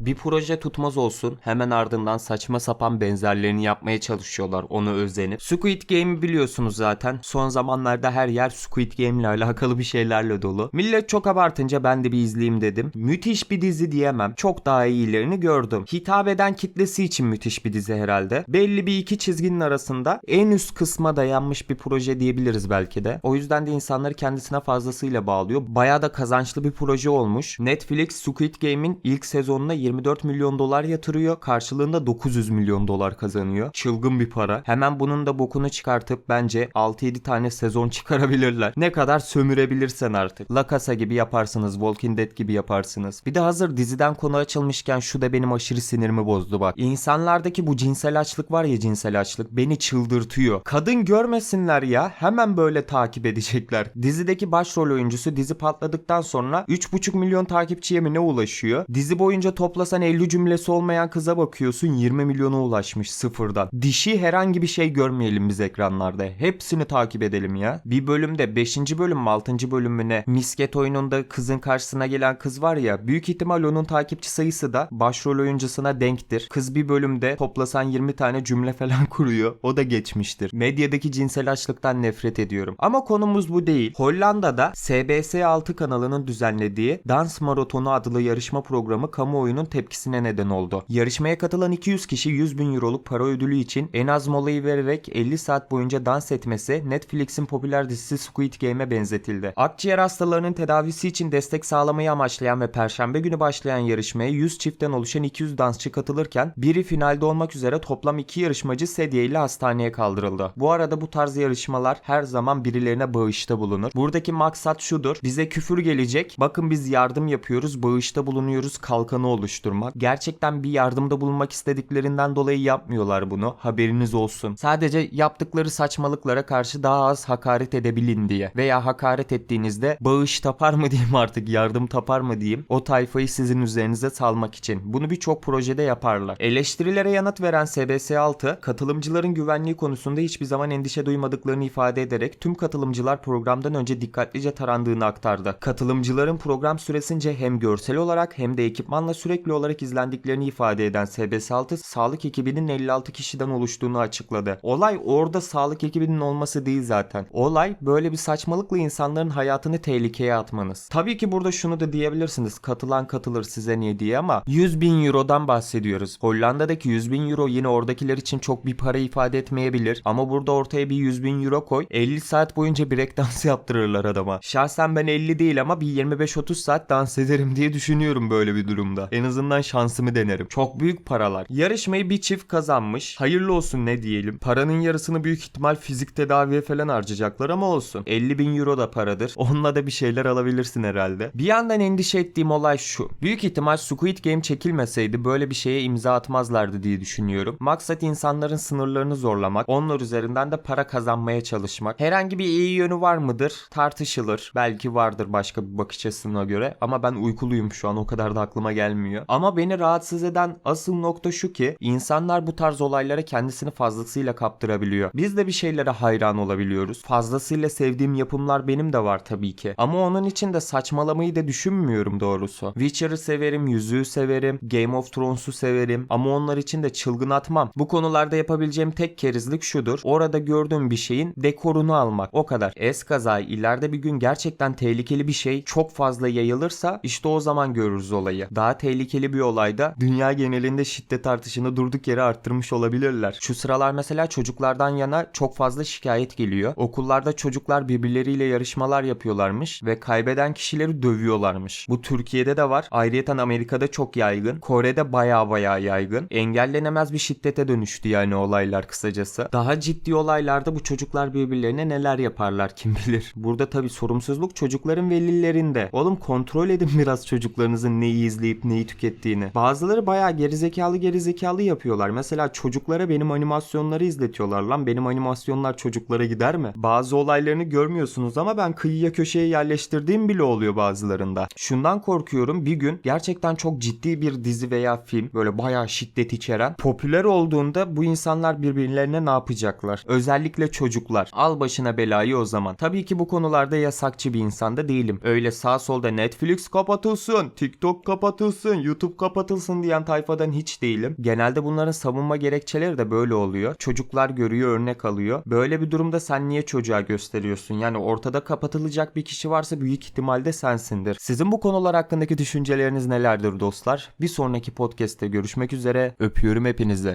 Bir proje tutmaz olsun hemen ardından saçma sapan benzerlerini yapmaya çalışıyorlar onu özenip. Squid Game'i biliyorsunuz zaten. Son zamanlarda her yer Squid Game ile alakalı bir şeylerle dolu. Millet çok abartınca ben de bir izleyeyim dedim. Müthiş bir dizi diyemem. Çok daha iyilerini gördüm. Hitap eden kitlesi için müthiş bir dizi herhalde. Belli bir iki çizginin arasında en üst kısma dayanmış bir proje diyebiliriz belki de. O yüzden de insanları kendisine fazlasıyla bağlıyor. Bayağı da kazançlı bir proje olmuş. Netflix Squid Game'in ilk sezonuna 24 milyon dolar yatırıyor. Karşılığında 900 milyon dolar kazanıyor. Çılgın bir para. Hemen bunun da bokunu çıkartıp bence 6-7 tane sezon çıkarabilirler. Ne kadar sömürebilirsen artık. La Casa gibi yaparsınız. Walking Dead gibi yaparsınız. Bir de hazır diziden konu açılmışken şu da benim aşırı sinirimi bozdu bak. İnsanlardaki bu cinsel açlık var ya cinsel açlık beni çıldırtıyor. Kadın görmesinler ya hemen böyle takip edecekler. Dizideki başrol oyuncusu dizi patladıktan sonra 3,5 milyon takipçiye mi ne ulaşıyor? Dizi boyunca toplasan 50 cümlesi olmayan kıza bakıyorsun 20 milyona ulaşmış sıfırdan. Dişi herhangi bir şey görmeyelim biz ekranlarda. Hepsini takip edelim ya. Bir bölümde 5. bölüm mü 6. bölümüne misket oyununda kızın karşısına gelen kız var ya büyük ihtimal onun takipçi sayısı da başrol oyuncusuna denktir. Kız bir bölümde toplasan 20 tane cümle falan kuruyor. O da geçmiştir. Medyadaki cinsel açlıktan nefret ediyorum. Ama konumuz bu değil. Hollanda'da SBS 6 kanalının düzenlediği Dans Maratonu adlı yarışma programı kamuoyunun tepkisine neden oldu. Yarışmaya katılan 200 kişi 100 bin euroluk para ödülü için en az molayı vererek 50 saat boyunca dans etmesi Netflix'in popüler dizisi Squid Game'e benzetildi. Akciğer hastalarının tedavisi için destek sağlamayı amaçlayan ve perşembe günü başlayan yarışmaya 100 çiftten oluşan 200 dansçı katılırken biri finalde olmak üzere toplam 2 yarışmacı sedye ile hastaneye kaldırıldı. Bu arada bu tarz yarışmalar her zaman birilerine bağışta bulunur. Buradaki maksat şudur. Bize küfür gelecek. Bakın biz yardım yapıyoruz, bağışta bulunuyoruz kalkanı oluşturmak. Gerçekten bir yardımda bulunmak istediklerinden dolayı yapmıyorlar bunu. Haberiniz olsun. Sadece yaptıkları saçmalıklara karşı daha az hakaret edebilin diye. Veya hakaret ettiğinizde bağış tapar mı diyeyim artık yardım tapar mı diyeyim. O tayfayı sizin üzerinize salmak için. Bunu birçok projede yaparlar. Eleştirilere yanıt veren SBS6 katılımcıların güvenliği konusunda hiçbir zaman endişe duymadıklarını ifade ederek tüm katılımcılar programdan önce dikkatlice tarandığını aktardı. Katılımcıların program süresince hem görsel olarak hem de ekipmanla sürekli olarak izlendiklerini ifade eden SBS6 sağlık ekibinin 56 kişiden oluştuğunu açıkladı. Olay orada sağlık ekibinin olması değil zaten. Olay böyle bir saçmalıkla insanların hayatını tehlikeye atmanız. Tabii ki burada şunu da diyebilirsiniz. Katılan katılır size niye diye ama 100 bin eurodan bahsediyoruz. Hollanda'daki 100 bin euro yine oradakiler için çok bir para ifade etmeyebilir. Ama burada ortaya bir 100 bin euro koy. 50 saat boyunca break dans yaptırırlar adama. Şahsen ben 50 değil ama bir 25-30 saat dans ederim diye düşünüyorum böyle bir durumda. En azından şansımı denerim. Çok büyük paralar. Yarışmayı bir çift kazanmış. Hayırlı olsun ne diyelim. Paranın yarısını büyük ihtimal fizik tedaviye falan harcayacaklar ama olsun. 50 bin euro da paradır. Onunla da bir şeyler alabilirsin herhalde. Bir yandan endişe ettiğim olay şu. Büyük ihtimal Squid Game çekilmeseydi böyle bir şeye imza atmazlardı diye düşünüyorum. Maksat insanların sınırlarını zorlamak. Onlar üzerinden de para kazanmaya çalışmak. Herhangi bir iyi yönü var mıdır? Tartışılır. Belki vardır başka bir bakış açısına göre. Ama ben uykuluyum şu an o kadar da aklıma gelmiyor. Ama beni rahatsız eden asıl nokta şu ki insanlar bu tarz olaylara kendisini fazlasıyla kaptırabiliyor. Biz de bir şeylere hayran olabiliyoruz. Fazlasıyla sevdiğim yapımlar benim de var tabii ki. Ama onun için de saçmalamayı da düşünmüyorum doğrusu. Witcher'ı severim, Yüzüğü severim, Game of Thrones'u severim ama onlar için de çılgın atmam. Bu konularda yapabileceğim tek kerizlik şudur. Orada gördüğüm bir şeyin dekorunu almak. O kadar. Es kazayı ileride bir gün gerçekten tehlikeli bir şey çok fazla yayılırsa işte o zaman görürüz olayı. Daha tehlikeli bir olayda dünya genelinde şiddet artışını durduk yere arttırmış olabilirler. Şu sıralar mesela çocuklardan yana çok fazla şikayet geliyor. Okullarda çocuklar birbirleriyle yarışmalar yapıyorlarmış ve kaybeden kişileri dövüyorlarmış. Bu Türkiye'de de var. Ayrıyeten Amerika'da çok yaygın. Kore'de baya baya yaygın. Engellenemez bir şiddete dönüştü yani olaylar kısacası. Daha ciddi olaylarda bu çocuklar birbirlerine neler yaparlar kim bilir. Burada tabi sorumsuzluk çocukların velilerinde. Oğlum kontrol edin biraz çocuklarınızın neyi izleyip neyi tükettiğini. Bazıları baya gerizekalı gerizekalı yapıyorlar. Mesela çocuklara benim animasyonları izletiyorlar lan. Benim animasyonlar çocuklara gider mi? Bazı olaylarını görmüyorsunuz ama ben kıyıya köşeye yerleştirdiğim bile oluyor bazılarında. Şundan korkuyorum bir gün gerçekten çok ciddi bir dizi veya film böyle bayağı şiddet içeren popüler olduğunda bu insanlar birbirlerine ne yapacaklar? Özellikle çocuklar. Al başına belayı o zaman. Tabii ki bu konularda yasakçı bir insan da değilim. Öyle sağ solda Netflix kapatılsın, TikTok kapatılsın, YouTube kapatılsın diyen tayfadan hiç değilim. Genelde bunların savunma gerekçeleri de böyle oluyor. Çocuklar görüyor örnek alıyor. Böyle bir durumda sen niye çocuğa gösteriyorsun? Yani ortada kapatılacak bir kişi varsa büyük ihtimalle sensindir. Sizin bu konular hakkındaki düşünceleriniz nelerdir dostlar? Bir sonraki podcast'te görüşmek üzere. Öpüyorum hepinizi.